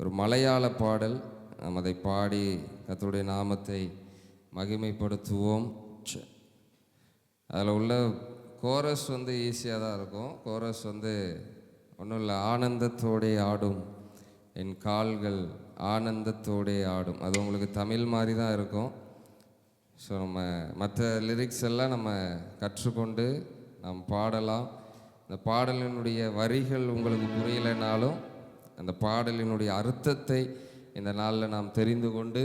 ஒரு மலையாள பாடல். நாம் அதை பாடி கத்தருடைய நாமத்தை மகிமைப்படுத்துவோம். அதில் உள்ள கோரஸ் வந்து ஈஸியாக தான் இருக்கும். கோரஸ் வந்து ஒன்றும் இல்லை. ஆனந்தத்தோடே ஆடும். என் கால்கள் ஆனந்தத்தோடே ஆடும். அது உங்களுக்கு தமிழ் மாதிரி தான் இருக்கும். ஸோ நம்ம மற்ற லிரிக்ஸ் எல்லாம் நம்ம கற்றுக்கொண்டு நாம் பாடலாம். இந்த பாடலினுடைய வரிகள் உங்களுக்கு புரியலைனாலும் அந்த பாடலினுடைய அர்த்தத்தை இந்த நாளில் நாம் தெரிந்து கொண்டு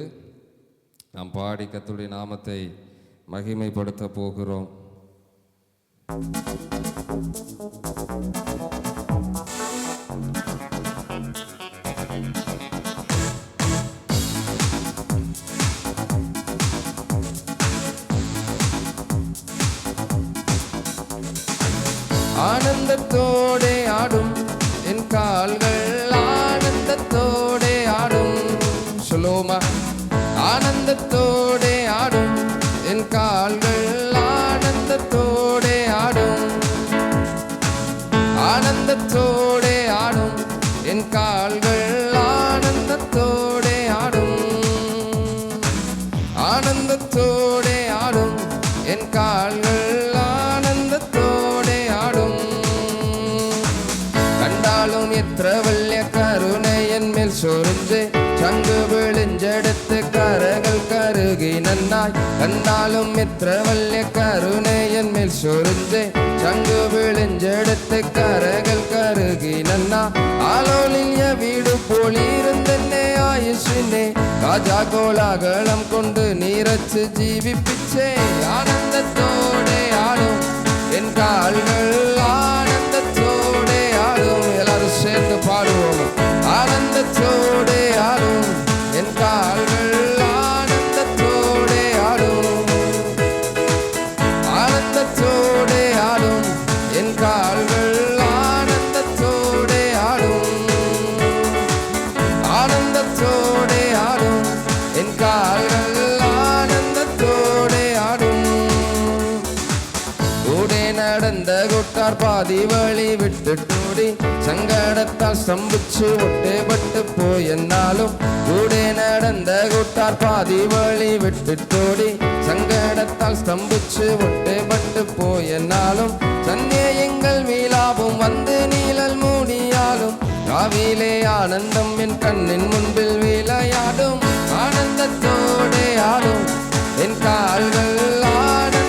நாம் பாடி கத்துடைய நாமத்தை மகிமைப்படுத்த போகிறோம். ஆனந்தத்தோடே ஆடும் என் கால்கள் ஆனந்தத்தோடே ஆடும். என் கால்கள் ஆனந்தத்தோடே ஆடும். ஆனந்தத்தோடே ஆடும். என் கால்கள் ஆனந்தத்தோடே ஆடும். ஆனந்தத்தோடே ஆடும். என் கால்கள் ஆனந்தத்தோடே ஆடும். கண்டாலும் எத்திர கருணை என் மேல் சொரிஞ்சே சங்கு விழிஞ்செடுத்து கரகள் கருகி நன்னாய். கண்ணாலும் மித்திரவல்ய கருணையன் மேல் சொரிஞ்சே சங்கு விழிஞ்செடுத்து கரகள் கருகி நன்னா ஆலோலிய வீடு போலிருந்தே ஆயுஷினே. ராஜா கோலாகலம் கொண்டு நீரச்சு ஜீவிப்பிச்சே. ஆனந்தத்தோடே ஆடும் என் கால்கள் சங்கடத்தால் சம்பிச்சு ஒட்டேபட்டு போய் என்னாலும் கூடே நடந்த கூட்டார் பாதி வழி விட்டு தோடி. சங்கடத்தால் ஸ்தம்பிச்சு ஒட்டேபட்டு போய் என்னாலும் சன்னே எங்கள் மீளாவும் வந்து நீழல் மூடியாலும். காவிலே ஆனந்தம் என் கண்ணின் முன்பில் விளையாடும். ஆனந்தத்தோடே ஆடும். என் கால்கள் ஆடும்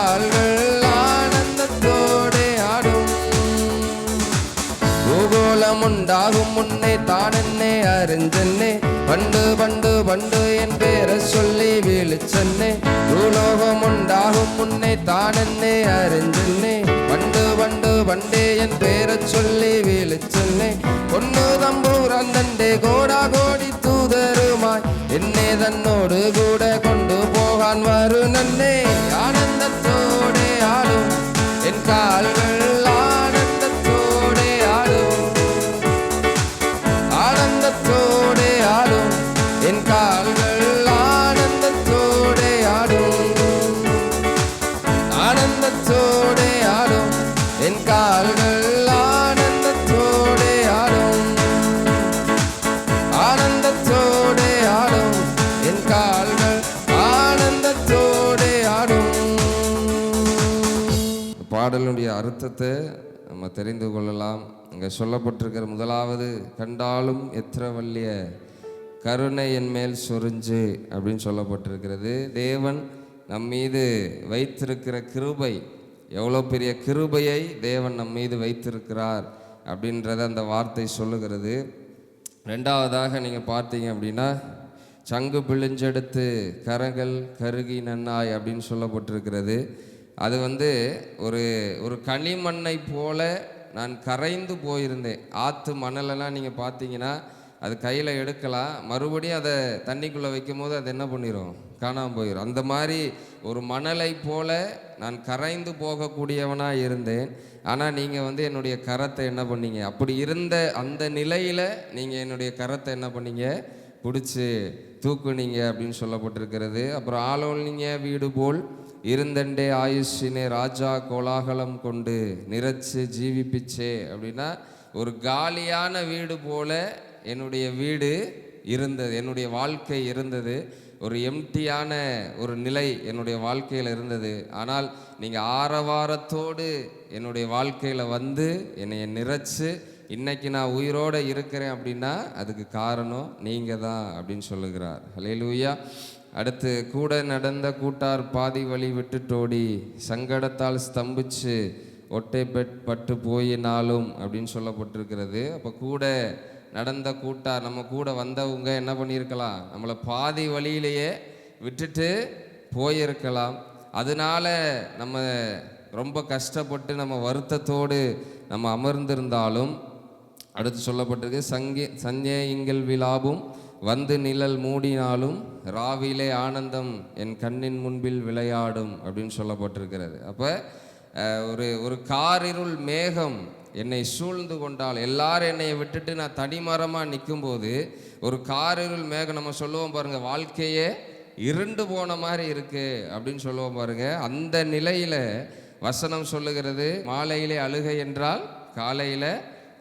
ஆள்கள் ஆனந்தத்தோடே ஆடும். பூகோளம் உண்டாகும் முன்னே தானென்னே அறிஞ்சென்னே பண்டு பண்டு பண்டு என் பேரை சொல்லி விழிச்சென்னே. பூலோகம் உண்டாகும் முன்னே தானென்னே அறிஞ்சென்னே பண்டு பண்டு பண்டே என் பேரை சொல்லி விழிச்சென்னே. பொண்ணு அர்த்தத்தை நம்ம தெரிந்து கொள்ளலாம். இங்கே சொல்லப்பட்டிருக்கிற முதலாவது கண்டாலும் எத்திர வல்லிய கருணை என் மேல் சொரிஞ்சு அப்படின்னு சொல்லப்பட்டிருக்கிறது. தேவன் நம் மீது வைத்திருக்கிற கிருபை எவ்வளோ பெரிய கிருபையை தேவன் நம் மீது வைத்திருக்கிறார் அப்படின்றத அந்த வார்த்தை சொல்லுகிறது. ரெண்டாவதாக நீங்கள் பார்த்தீங்க அப்படின்னா சங்கு பிழிஞ்செடுத்து கரங்கள் கருகி நன்னாய் அப்படின்னு சொல்லப்பட்டிருக்கிறது. அது வந்து ஒரு ஒரு களிமண்ணை போல நான் கரைந்து போயிருந்தேன். ஆற்று மணலெல்லாம் நீங்கள் பார்த்தீங்கன்னா அது கையில் எடுக்கலாம். மறுபடியும் அதை தண்ணிக்குள்ளே வைக்கும் போது அது என்ன பண்ணிடும் காணாமல் போயிடும் அந்த மாதிரி ஒரு மணலை போல நான் கரைந்து போகக்கூடியவனாக இருந்தேன். ஆனால் நீங்கள் வந்து என்னுடைய கரத்தை என்ன பண்ணீங்க? அப்படி இருந்த அந்த நிலையில் நீங்கள் என்னுடைய கரத்தை என்ன பண்ணீங்க? பிடிச்சி தூக்குனீங்க அப்படின்னு சொல்லப்பட்டிருக்கிறது. அப்புறம் ஆளோனிங்க வீடு போல் இருந்தண்டே ஆயுஷினே ராஜா கோலாகலம் கொண்டு நிறைச்சு ஜீவிப்பிச்சே அப்படின்னா ஒரு காலியான வீடு போல என்னுடைய வீடு இருந்தது என்னுடைய வாழ்க்கை இருந்தது ஒரு எம்டியான ஒரு நிலை என்னுடைய வாழ்க்கையில் இருந்தது. ஆனால் நீங்கள் ஆரவாரத்தோடு என்னுடைய வாழ்க்கையில் வந்து என்னை நிறைச்சு இன்னைக்கு நான் உயிரோடு இருக்கிறேன் அப்படின்னா அதுக்கு காரணம் நீங்கள் தான் அப்படின்னு சொல்லுகிறார். ஹலேலூயா அடுத்து கூட நடந்த கூட்டார் பாதி வழி விட்டுட்டோடி சங்கடத்தால் ஸ்தம்பிச்சு ஒட்டை பெட் பட்டு போயினாலும் அப்படின்னு சொல்லப்பட்டிருக்கிறது. அப்போ கூட நடந்த கூட்டார் நம்ம கூட வந்தவங்க என்ன பண்ணியிருக்கலாம்? நம்மளை பாதி வழியிலேயே விட்டுட்டு போயிருக்கலாம். அதனால நம்ம ரொம்ப கஷ்டப்பட்டு நம்ம வருத்தத்தோடு நம்ம அமர்ந்திருந்தாலும் அடுத்து சொல்லப்பட்டிருக்கு சங்கே சஞ்சேயங்கள் விழாவும் வந்து நிழல் மூடினாலும் ராவிலே ஆனந்தம் என் கண்ணின் முன்பில் விளையாடும் அப்படின்னு சொல்லப்பட்டிருக்கிறது. அப்போ ஒரு ஒரு காரிருள் மேகம் என்னை சூழ்ந்து கொண்டால் எல்லாரும் என்னை விட்டுட்டு நான் தனிமரமாக நிற்கும்போது ஒரு காரிருள் மேகம் நம்ம சொல்லுவோம் பாருங்கள் வாழ்க்கையே இருண்டு போன மாதிரி இருக்கு அப்படின்னு சொல்லுவோம் பாருங்க. அந்த நிலையில் வசனம் சொல்லுகிறது மாலையிலே அழுகை என்றால் காலையில்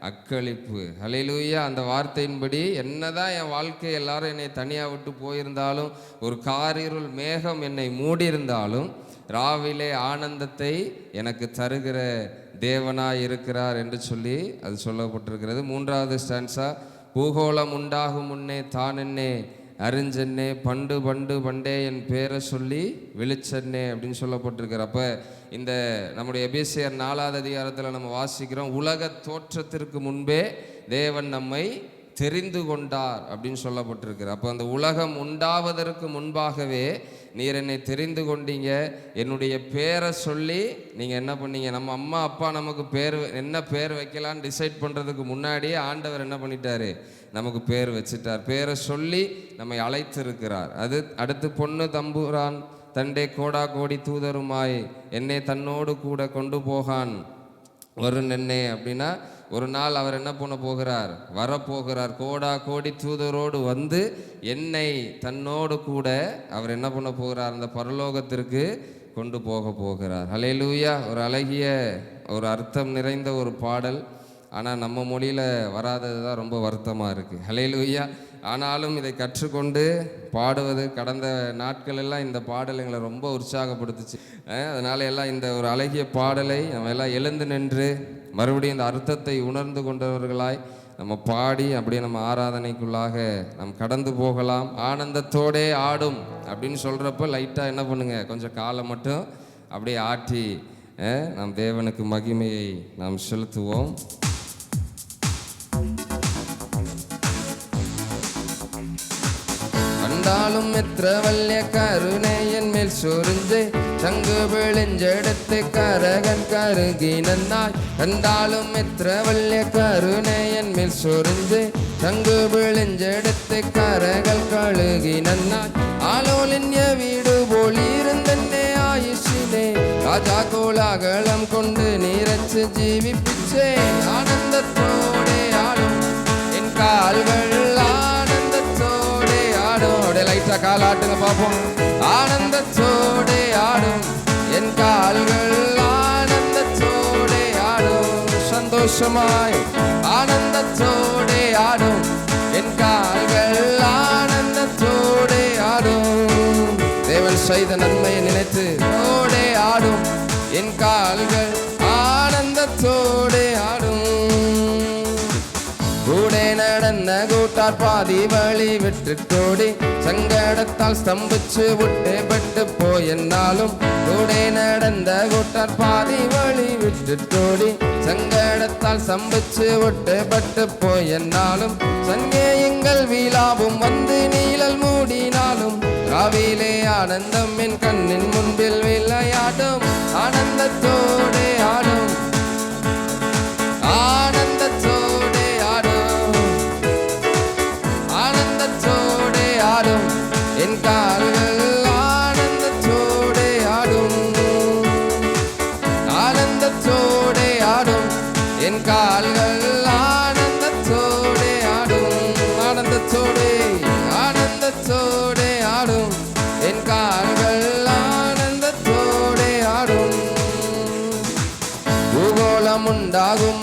அக்களிப்பு. ஹalleluya. அந்த வார்த்தையின்படி என்னதான் என் வாழ்க்கை எல்லாரும் என்னை தனியாக விட்டு போயிருந்தாலும் ஒரு காரிருள் மேகம் என்னை மூடியிருந்தாலும் ராவிலே ஆனந்தத்தை எனக்கு தருகிற தேவனாய் இருக்கிறார் என்று சொல்லி அது சொல்லப்பட்டிருக்கிறது. மூன்றாவது ஸ்டான்ஸா பூகோளம் உண்டாகும் முன்னே தான் என்னே அறிஞ்சன்னே பண்டு பண்டு பண்டே என் பேரை சொல்லி விழிச்சென்னே அப்படின்னு சொல்லப்பட்டிருக்கிற அப்போ இந்த நம்முடைய எபேசியர் நாலாவது அதிகாரத்தில் நம்ம வாசிக்கிறோம் உலக தோற்றத்திற்கு முன்பே தேவன் நம்மை தெரிந்து கொண்டார் அப்படின்னு சொல்லப்பட்டிருக்கிறார் அப்போ அந்த உலகம் உண்டாவதற்கு முன்பாகவே நீர் என்னை தெரிந்து கொண்டீங்க. என்னுடைய பேரை சொல்லி நீங்கள் என்ன பண்ணீங்க? நம்ம அம்மா அப்பா நமக்கு பேர் என்ன பேர் வைக்கலான்னு டிசைட் பண்ணுறதுக்கு முன்னாடியே ஆண்டவர் என்ன பண்ணிட்டாரு? நமக்கு பேர் வச்சிட்டார். பேரை சொல்லி நம்மை அழைத்திருக்கிறார். அது அடுத்து பொண்ணு தம்புரான் தண்டே கோடா கோடி தூதருமாய் என்னை தன்னோடு கூட கொண்டு போகான். வரும் நென்னே அப்படின்னா ஒரு நாள் அவர் என்ன பண்ண போகிறார்? வரப்போகிறார். கோடா கோடி தூதரோடு வந்து என்னை தன்னோடு கூட அவர் என்ன பண்ண போகிறார்? அந்த பரலோகத்திற்கு கொண்டு போக போகிறார். ஹalleluya ஒரு அழகிய ஒரு அர்த்தம் நிறைந்த ஒரு பாடல். ஆனால் நம்ம மொழியில் வராதது தான் ரொம்ப வருத்தமாக இருக்குது ஹலையிலுயா ஆனாலும் இதை கற்றுக்கொண்டு பாடுவது கடந்த நாட்கள் எல்லாம் இந்த பாடல் எங்களை ரொம்ப உற்சாகப்படுத்துச்சு. அதனால் அதனால எல்லாம் இந்த ஒரு அழகிய பாடலை நம்ம எல்லாம் எழுந்து நின்று மறுபடியும் இந்த அர்த்தத்தை உணர்ந்து கொண்டவர்களாய் நம்ம பாடி அப்படியே நம்ம ஆராதனைக்குள்ளாக நம் கடந்து போகலாம். ஆனந்தத்தோடே ஆடும் அப்படின்னு சொல்கிறப்ப லைட்டாக என்ன பண்ணுங்கள் கொஞ்சம் காலை மட்டும் அப்படியே ஆட்டி நம் தேவனுக்கு மகிமையை நாம் செலுத்துவோம். വന്നാലും എത്ര വലിയ കരുണയന്മേൽ ചൊരിഞ്ച് ചങ്ക് വിളിഞ്ചെടുത്ത് കരകൻ കരുകിനെന്നായി എന്താലും എത്ര വലിയ കരുണയന്മേൽ ചൊരിഞ്ച് ചങ്ക് വിളിഞ്ചെടുത്ത് കരകൾ കഴുകിനെന്നായി ആലോലിന്യ വീട് പോലിരുന്നെ ആയുഷിനെ രാജാകോലാകളം കൊണ്ട് നിരച്ച് ജീവിപ്പിച്ചേ ആനന്ദത്തോടെ ആളും എൻ കാൽകൾ அதை அப்படியே லைட்டா காலாட்டுங்க பார்ப்போம் ஆனந்த சோடே ஆடும். என் கால்கள் ஆனந்த சோடே ஆடும். சந்தோஷமாய் ஆனந்த சோடே ஆடும். என் கால்கள் ஆனந்த சோடே ஆடும். தேவன் செய்த நன்மையை நினைத்து ஓடே ஆடும். என் கால்கள் ஆனந்தத்தோடே ஆடும். நடந்த கூட்டார் பாதி வழி விட்டு கோடி. சங்கடத்தால் ஸ்தம்பிச்சு விட்டு பட்டு போயென்னாலும் கூடே நடந்த கூட்டார் பாதி வழி விட்டு கோடி. சங்கடத்தால் சம்பிச்சு விட்டு பட்டு போயென்னாலும் சங்கே எங்கள் வந்து நீழல் மூடினாலும். காவிலே ஆனந்தம் என் கண்ணின் முன்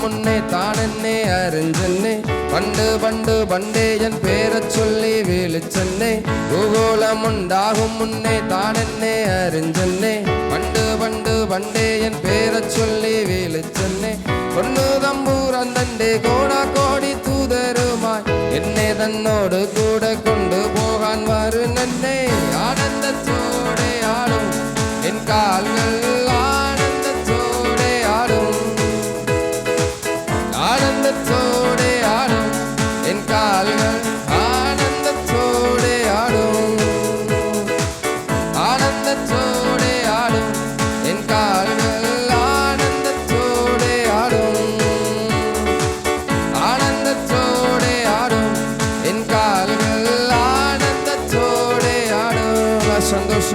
முன்னே தானென்னே அறிஞ்சென்னே பண்டு பண்டு பண்டே என் பேரச் சொல்லி விழிச்சென்னே. பூகோளம் உண்டாகும் முன்னே தானென்னே அறிஞ்சென்னே பண்டு பண்டு பண்டே என் பேரச் சொல்லி விழிச்சென்னே. பொண்ணு தம்பூரந்தண்டே கோடா கோடி தூதருமாய். என்னை தன்னோடு கூட கொண்டு போகான் வரு நன்னே ஆனந்தத்தோடே ஆடும் என் கால்கள்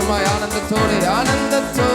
my Anandatoni, Anandatoni.